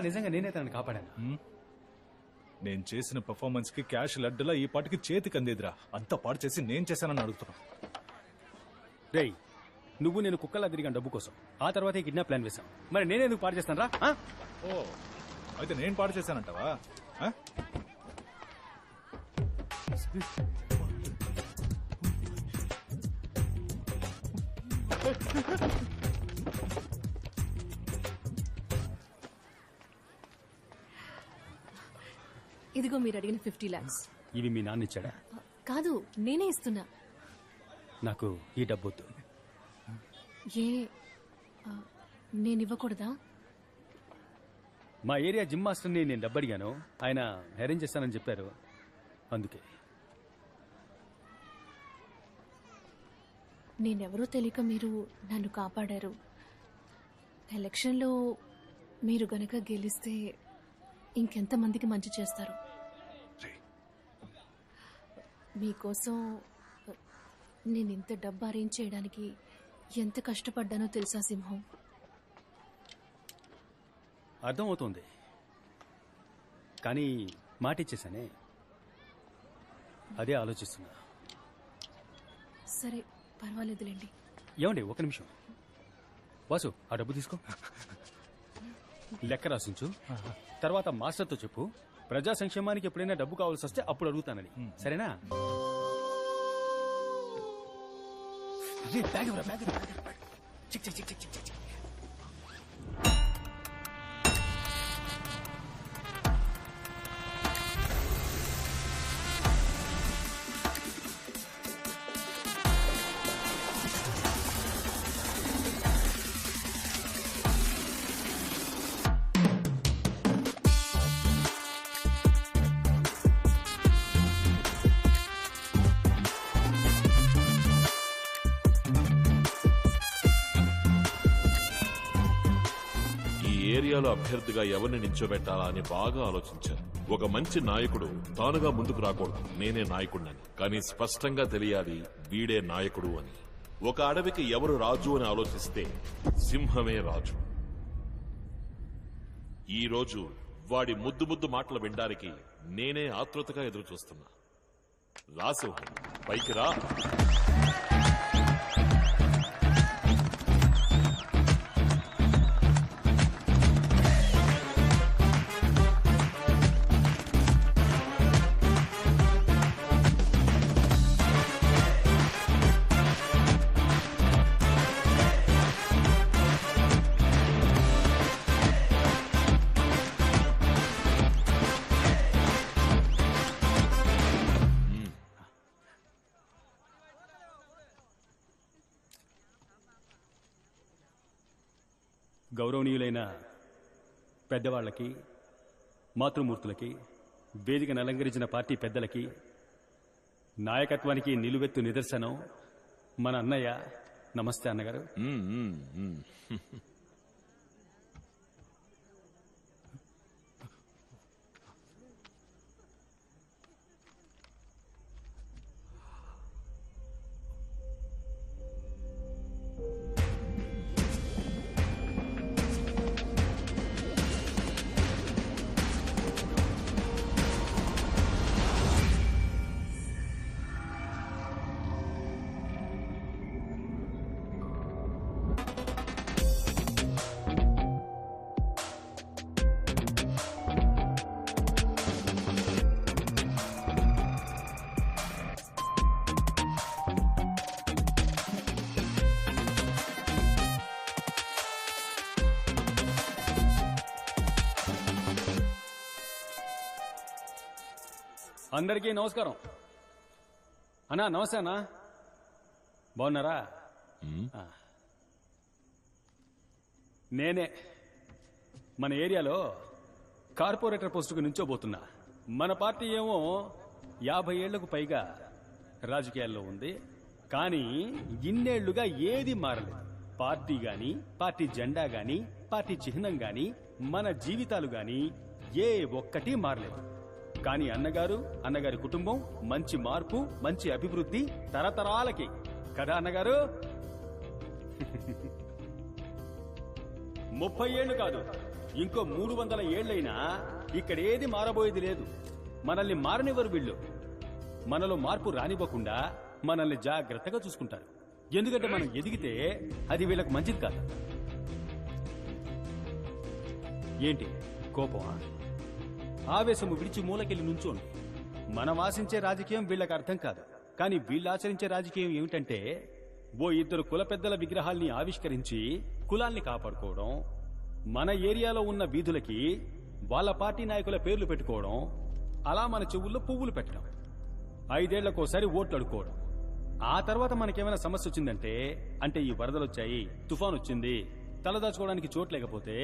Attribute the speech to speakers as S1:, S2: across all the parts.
S1: నిజంగా నేనే తనని కాపాడాను.
S2: నేను చేసిన పర్ఫార్మెన్స్కి క్యాష్ లడ్డులా ఈ పాటికి చేతికి అందేదిరా. అంతా పాడు చేసి నేను చేశానని అడుగుతున్నా
S1: రేయ్ నువ్వు నేను కుక్కలా తిరిగాను డబ్బు కోసం. ఆ తర్వాత ఈ కిడ్నాప్ ప్లాన్ వేశాం. మరి నేనేందుకు పాడు చేస్తాను రా
S2: ఓ అయితే నేను పాడు చేశానంటావా? ఆ?
S3: ఇదిగో మీరు అడిగిన ఫిఫ్టీ లాక్స్.
S1: ఇవి మీ నాన్న ఇచ్చాడా?
S3: కాదు నేనే ఇస్తున్నా.
S1: నాకు ఈ డబ్బు
S3: ఏ ఆ, నేను ఇవ్వకూడదా
S1: మా ఏరియా జిమ్ మాస్టర్ని నేను డబ్బు అడిగాను ఆయన అరేంజ్ చేస్తానని చెప్పారు. అందుకే.
S3: నేనెవరో తెలియక మీరు నన్ను కాపాడారు. ఎలక్షన్లో మీరు గనక గెలిస్తే ఇంకెంతమందికి మంచి చేస్తారు. మీకోసం నేను ఇంత డబ్బు అరేంజ్ చేయడానికి ఎంత కష్టపడ్డానో తెలుసా సింహం?
S1: అర్థమవుతోంది. కానీ మాట ఇచ్చేసానే అదే ఆలోచిస్తున్నా.
S3: సరే పర్వాలేదులేండి.
S1: ఏమండి ఒక నిమిషం. వాసు ఆ డబ్బు తీసుకో. లెక్క రాసించు. తర్వాత మాస్టర్తో చెప్పు. ప్రజా సంక్షేమానికి ఎప్పుడైనా డబ్బు కావాల్సి వస్తే అప్పుడు అడుగుతానని. సరేనా? Bag bag. చిక్, చిక్, చిక్, చిక్, చిక్,
S4: ఏరియాలో అభ్యర్థిగా ఎవరిని నించోబెట్టాలా అని బాగా ఆలోచించారు ఒక మంచి నాయకుడు తానుగా ముందుకు రాకూడదు. నేనే నాయకుడినని. కానీ స్పష్టంగా తెలియాలి వీడే నాయకుడు అని. ఒక అడవికి ఎవరు రాజు అని ఆలోచిస్తే సింహమే రాజు. ఈ రోజు వాడి ముద్దు ముద్దు మాటలు వినడానికి నేనే ఆతృతగా ఎదురు చూస్తున్నా రా పైకి రా.
S1: గౌరవనీయులైన పెద్దవాళ్ళకి మాతృమూర్తులకి వేదికను అలంకరించిన పార్టీ పెద్దలకి నాయకత్వానికి నిలువెత్తు నిదర్శనం మన అన్నయ్య. నమస్తే అన్నగారు. అందరికీ నమస్కారం. అన్నా నమస్తే అన్నా. బాగున్నారా? ఆ. నేనే మన ఏరియాలో కార్పొరేటర్ పోస్టుకు నుంచోబోతున్నా. మన పార్టీ ఏమో యాభై ఏళ్ళకు పైగా రాజకీయాల్లో ఉంది. కానీ ఇన్నేళ్ళుగా ఏది మారలేదు. పార్టీ గాని పార్టీ జెండా గాని పార్టీ చిహ్నం గాని మన జీవితాలు గాని ఏ ఒక్కటి మారలేదు. కానీ అన్నగారు అన్నగారి కుటుంబం మంచి మార్పు మంచి అభివృద్ధి తరతరాలకి. కదా అన్నగారు? ముప్పై ఏళ్ళు కాదు ఇంకో మూడు వందల ఏళ్ళైనా ఇక్కడేది మారబోయేది లేదు. మనల్ని మారనివ్వరు వీళ్ళు. మనలో మార్పు రానివ్వకుండా మనల్ని జాగ్రత్తగా చూసుకుంటారు. ఎందుకంటే మనం ఎదిగితే అది వీళ్ళకి మంచిది కాదు. ఏంటి? కోపమా? ఆవేశము విడిచి మూలకెళ్ళి నుంచోండి. మనం ఆశించే రాజకీయం వీళ్ళకి అర్థం కాదు. కానీ వీళ్ళు ఆచరించే రాజకీయం ఏమిటంటే ఓ ఇద్దరు కుల పెద్దల విగ్రహాల్ని ఆవిష్కరించి కులాల్ని కాపాడుకోవడం మన ఏరియాలో ఉన్న వీధులకి వాళ్ళ పార్టీ నాయకుల పేర్లు పెట్టుకోవడం అలా మన చెవుల్లో పువ్వులు పెట్టడం ఐదేళ్ళకోసారి ఓట్లు అడుకోవడం ఆ తర్వాత మనకేమైనా సమస్య వచ్చిందంటే అంటే ఈ వరదలు వచ్చాయి తుఫాన్ వచ్చింది తలదాచుకోవడానికి చోటు లేకపోతే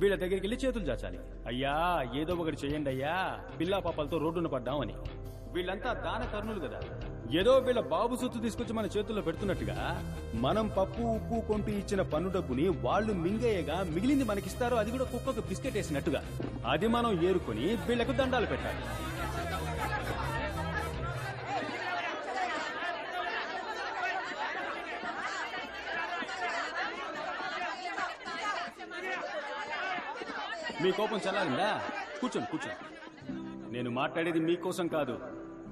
S1: వీళ్ళ దగ్గరికి వెళ్ళి చేతులు చాచాలి అయ్యా ఏదో ఒకటి చేయండి అయ్యా. పిల్లా పాపాలతో రోడ్డున పడ్డామని వీళ్ళంతా దాన కర్ణులు కదా. ఏదో వీళ్ళ బాబు సొత్తు తీసుకొచ్చి మన చేతుల్లో పెడుతున్నట్టుగా మనం పప్పు ఉప్పు కొంపి ఇచ్చిన పన్ను డబ్బుని వాళ్ళు మింగేయగా మిగిలింది మనకిస్తారో అది కూడా కుక్కకు బిస్కెట్ వేసినట్టుగా. అది మనం ఏరుకొని వీళ్ళకు దండాలు పెట్టాలి. మీ కోపం చల్లారిందా? కూర్చోండి కూర్చోండి. నేను మాట్లాడేది మీకోసం కాదు.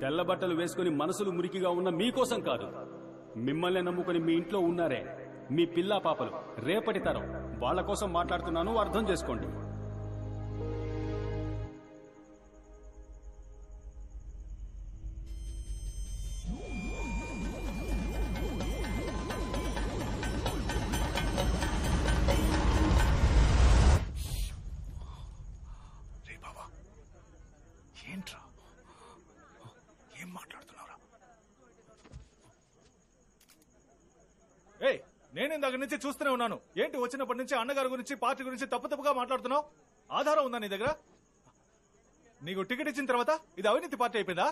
S1: తెల్ల బట్టలు వేసుకుని మనసులు మురికిగా ఉన్న మీకోసం కాదు. మిమ్మల్ని నమ్ముకుని మీ ఇంట్లో ఉన్నారే. మీ పిల్లా పాపలు. రేపటి తరం. వాళ్ళ కోసం మాట్లాడుతున్నాను అర్థం చేసుకోండి.
S2: నేను ఇందాక నుంచి చూస్తూనే ఉన్నాను. ఏంటి వచ్చినప్పటి నుంచి అన్నగారి గురించి పార్టీ గురించి తప్పు తప్పుగా మాట్లాడుతున్నావు? ఆధారం ఉందా నీ దగ్గర? నీకు టికెట్ ఇచ్చిన తర్వాత ఇది అవినీతి పార్టీ అయిపోయిందా?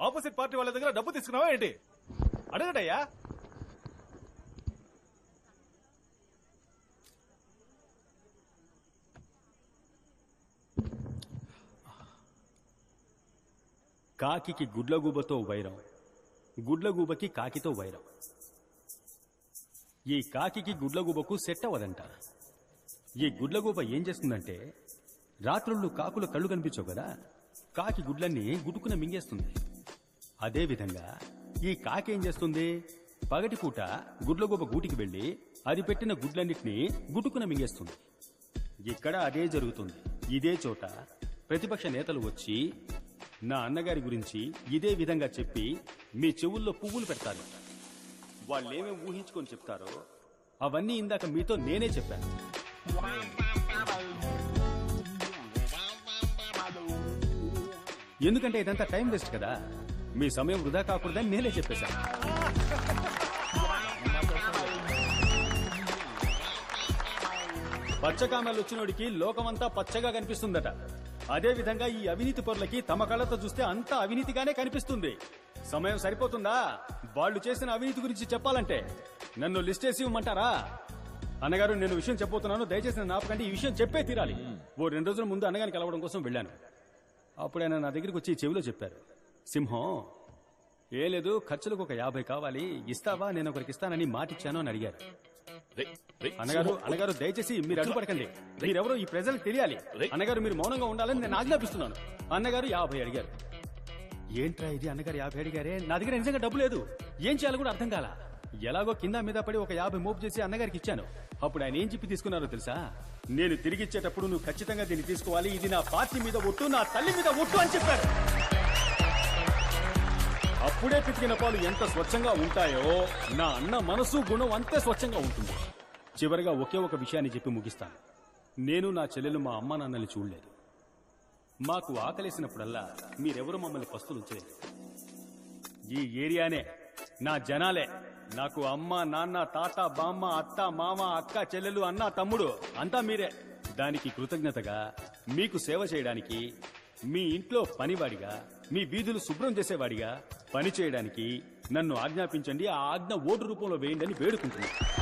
S2: ఆపోజిట్ పార్టీ వాళ్ళ దగ్గర డబ్బు తీసుకున్నావా ఏంటి? అడగటయ్యా.
S1: కాకికి గుడ్లగూబతో వైరం. గుడ్లగూబకి కాకితో వైరం. ఈ కాకికి గుడ్లగూబకు సెట్ అవ్వదంట ఈ గుడ్లగూబ ఏం చేస్తుందంటే రాత్రుళ్ళు కాకుల కళ్ళు కనిపించవు కదా కాకి గుడ్లన్నీ గుడుకున మింగేస్తుంది. అదేవిధంగా ఈ కాకి ఏం చేస్తుంది? పగటిపూట గుడ్లగూబ గూటికి వెళ్ళి అది పెట్టిన గుడ్లన్నిటినీ గుటుకున మింగేస్తుంది. ఇక్కడ అదే జరుగుతుంది. ఇదే చోట ప్రతిపక్ష నేతలు వచ్చి నా అన్నగారి గురించి ఇదే విధంగా చెప్పి మీ చెవుల్లో పువ్వులు పెడతారు. వాళ్ళేమేం ఊహించుకొని చెప్తారో అవన్నీ ఇందాక మీతో నేనే చెప్పాను. ఎందుకంటే ఇదంతా టైం వేస్ట్ కదా. మీ సమయం వృధా కాకూడదని నేనే చెప్పేశాను. పచ్చకామెలు వచ్చినోడికి లోకమంతా పచ్చగా కనిపిస్తుందట. అదే విధంగా ఈ అవినీతి పరులకి తమ కళ్ళతో చూస్తే అంతా అవినీతిగానే కనిపిస్తుంది. సమయం సరిపోతుందా? వాళ్ళు చేసిన అవినీతి గురించి చెప్పాలంటే నన్ను లిస్ట్ చేసి ఇవ్వమంటారా? అన్నగారు నేను విషయం చెప్పబోతున్నాను. దయచేసి నన్ను ఆపకండి. ఈ విషయం చెప్పే తీరాలి. ఓ రెండు రోజుల ముందు అన్నగారిని కలవడం కోసం వెళ్ళాను. అప్పుడు ఆయన నా దగ్గరికి వచ్చి చెవిలో చెప్పారు. సింహం ఏ లేదు ఖర్చులకు ఒక యాభై కావాలి. ఇస్తావా? నేను ఒకరికి ఇస్తానని మాటిచ్చాను అని అడిగారు. అన్నగారు అన్నగారు దయచేసి మీరు అడ్డుపడకండి. మీరెవరో ఈ ప్రజలకు తెలియాలి. అన్నగారు మీరు మౌనంగా ఉండాలని నేను ఆజ్ఞాపిస్తున్నాను. అన్నగారు యాభై అడిగారు. ఏంట్రా ఇది అన్నగారు యాభై అడిగారే? నా దగ్గర నిజంగా డబ్బు లేదు. ఏం చేయాలో కూడా అర్థం కాల. ఎలాగో కింద మీద పడి ఒక యాభై మోపు చేసి అన్నగారికి ఇచ్చాను. అప్పుడు ఆయన ఏం చెప్పి తీసుకున్నారో తెలుసా? నేను తిరిగిచ్చేటప్పుడు నువ్వు ఖచ్చితంగా దీన్ని తీసుకోవాలి. ఇది నా పార్టీ మీద ఒట్టు నా తల్లి మీద ఒట్టు అని చెప్పారు. అప్పుడే పితికిన పాలు ఎంత స్వచ్ఛంగా ఉంటాయో నా అన్న మనసు గుణం అంతే స్వచ్ఛంగా ఉంటుంది. చివరిగా ఒకే ఒక విషయాన్ని చెప్పి ముగిస్తాను. నేను నా చెల్లెలు మా అమ్మ నాన్నల్ని చూడలేదు. మాకు ఆకలేసినప్పుడల్లా మీరెవరు మమ్మల్ని పస్తులుంచలేదు ఈ ఏరియానే నా జనాలే నాకు అమ్మ నాన్న తాత బామ్మ అత్త మామ అక్క చెల్లెలు అన్న తమ్ముడు అంతా మీరే. దానికి కృతజ్ఞతగా మీకు సేవ చేయడానికి మీ ఇంట్లో పనివాడిగా మీ వీధులు శుభ్రం చేసేవాడిగా పని చేయడానికి నన్ను ఆజ్ఞాపించండి ఆ ఆజ్ఞ ఓటు రూపంలో వేయండి అని వేడుకుంటున్నాను.